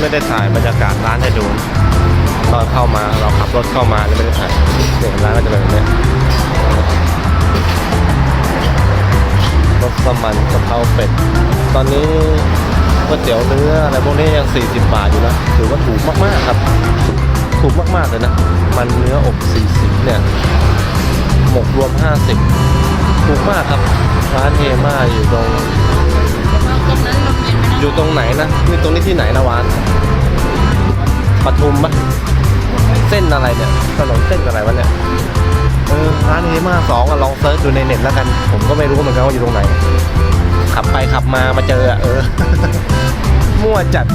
ไม่ได้ถ่ายบรรยากาศร้านให้ดู ตอนเข้ามาเราขับรถเข้ามาเนี่ยไม่ได้ถ่ายเนี่ยร้านก็จะเป็นแบบนี้รสมันกะเพราเป็ด ตอนนี้ก๋วยเตี๋ยวเนื้ออะไรพวกนี้ยัง 40 บาทอยู่นะ ถือว่าถูกมาก ๆ ครับ ถูกมาก ๆ เลยนะ มันเนื้ออบ 40 เนี่ย หมกรวม 50 ถูกมากครับ ร้านเฮมาอยู่ตรงตรงนั้นลมเย็น อยู่ตรงไหนนะนี่ตรงนี้ที่ไหนนะวานปทุมปะเส้นอะไรเนี่ยถนนเส้นอะไรวะเนี่ยเออร้านเฮมาสองอะลองเซิร์ชดูในเน็ตแล้วกัน ผมก็ไม่รู้เหมือนกันว่าอยู่ตรงไหน ขับไปขับมามาเจออะเออ มั่วจัด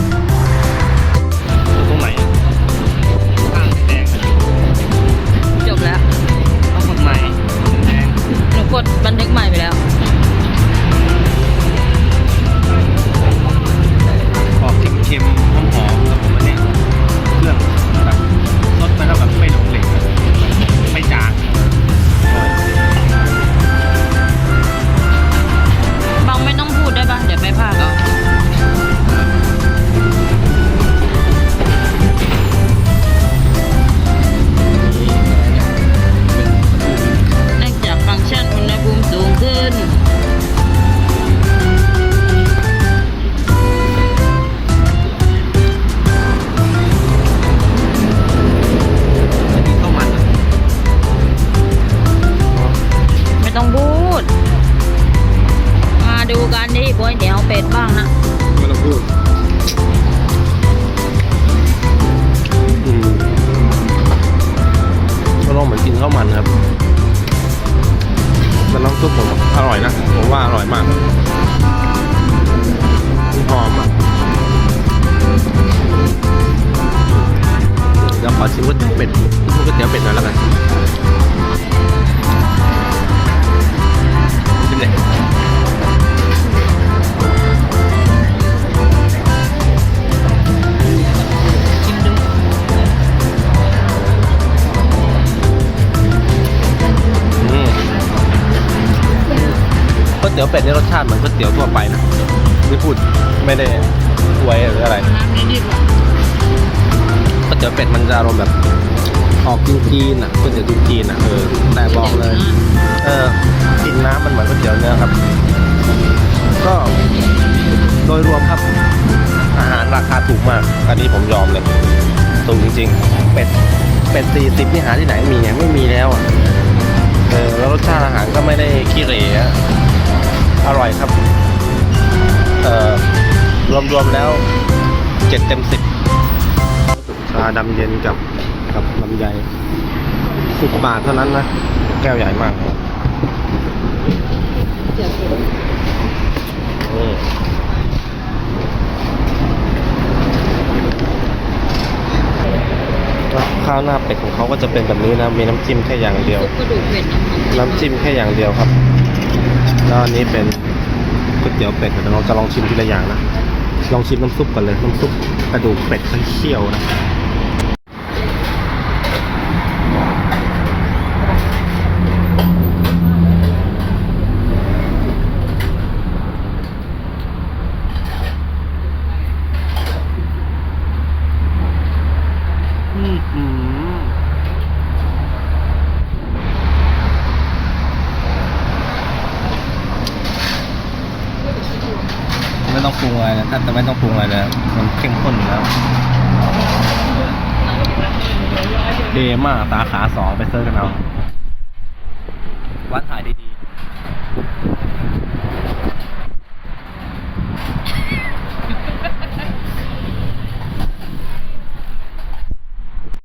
ก๋วยเตี๋ยวเป็ดบ้างนะไม่ต้องพูดก็ลองเหมือนกินข้าวมันครับแต่น้ำซุปผมอร่อยนะผมว่าอร่อยมากหอมอะเดี๋ยวขอชิมก๋วยเตี๋ยวเป็ดก๋วยเตี๋ยวเป็ดหน่อยแล้วกัน เตี๋ยวเป็ดนี่รสชาติเหมือนก๋วยเตี๋ยวทั่วไปนะไม่พูดไม่ได้อวยหรืออะไรก๋วยเตี๋ยวเป็ดมันจะอารมณ์แบบออกจีนๆอะก๋วยเตี๋ยวจีนๆอะเออแต่บอกเลย เออกินน้ำมันเหมือนก๋วยเตี๋ยวเนื้อครับ ก็โดยรวมครับ อาหารราคาถูกมาก อันนี้ผมยอมเลยถูกจริงๆ เป็ดเป็ดสี่สิบนี่หาที่ไหนมีเนี่ยไม่มีแล้วอะเออแล้วรสชาติอาหารก็ไม่ได้ขี้เหร่ อะอร่อยครับ เอ่อ รวมๆแล้วเจ็ดเต็มสิบชาดำเย็นกับกับลำไยสิบบาทเท่านั้นนะ แก้วใหญ่มากเดี๋ยวดูอืมข้าวหน้าเป็ดของเขาก็จะเป็นแบบนี้นะ มีน้ำจิ้มแค่อย่างเดียวซุปกระดูกเป็ดนะน้ำจิ้มแค่อย่างเดียวครับ แล้วอันนี้เป็นก๋วยเตี๋ยวเป็ดเดี๋ยวเราจะลองชิมทีละอย่างนะ ลองชิมน้ำซุปก่อนเลย น้ำซุปกระดูกเป็ดเคี่ยวนะ ปรุงอะไรนะถ้าจะไม่ต้องปรุงอะไรเลยมันเข้มข้นอะแล้วเดมาสาขาสองไปเซอร์กันเอาวันถ่ายดีๆ